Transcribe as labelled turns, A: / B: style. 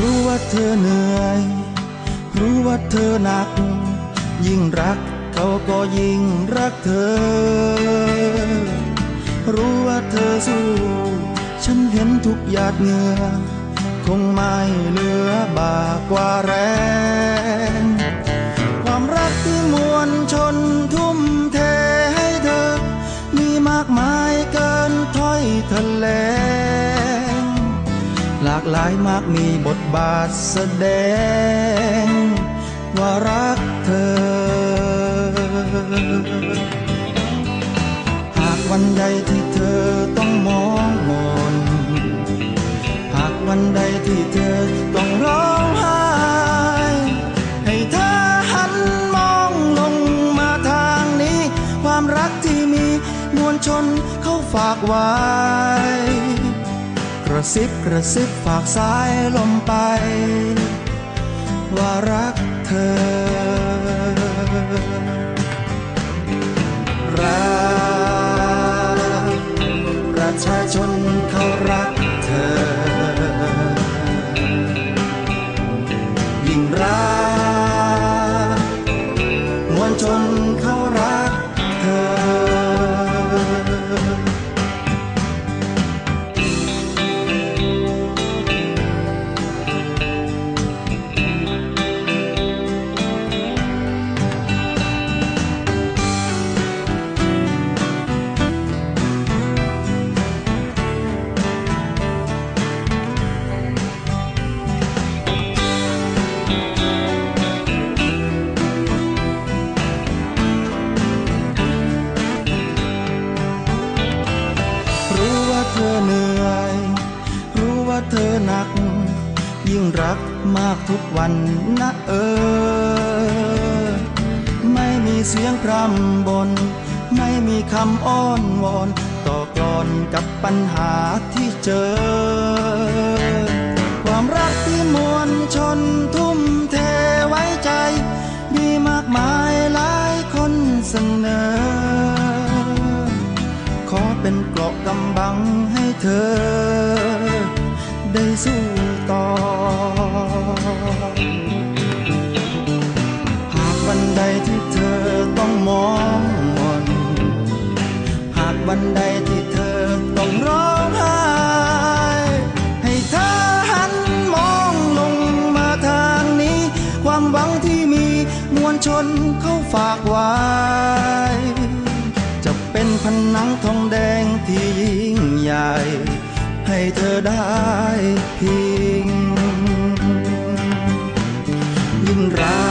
A: รู้ว่าเธอเหนื่อย รู้ว่าเธอหนัก ยิ่งรักเขาก็ยิ่งรักเธอ รู้ว่าเธอสู้ ฉันเห็นทุกหยาดเหงื่อ คงไม่เหลือบากกว่าแรง หลากหลายมากมีบทบาทแสดง ว่ารักเธอ หากวันใดที่เธอต้องมองมน หากวันใดที่เธอต้องร้องไห้ให้เธอหันมองลงมาทางนี้ ความรักที่มีมวลชนเขาฝากไว้ ระซิบกระซิบฝากสายลมไป ว่ารักเธอ รักประชาชนเขารัก เธอหนัก ยิ่งรักมากทุกวันนะเออ ไม่มีเสียงพร่ำบน ไม่มีคำอ้อนวอน ต่อกลอนกับปัญหาที่เจอ ความรักที่มวลชนทุ่มเทไว้ใจ มีมากมายหลายคนเสนอขอเป็นเกราะกำบังให้เธอ ได้สู้ต่อ หากวันใดที่เธอต้องมองมนหากวันใดที่เธอต้องร้องไห้ ให้เธอหันมองลงมาทางนี้ ความหวังที่มีมวลชนเขาฝากไว้ จะเป็นผนังทองแดงที่ยิ่งใหญ่ให้เธอได้ um rato.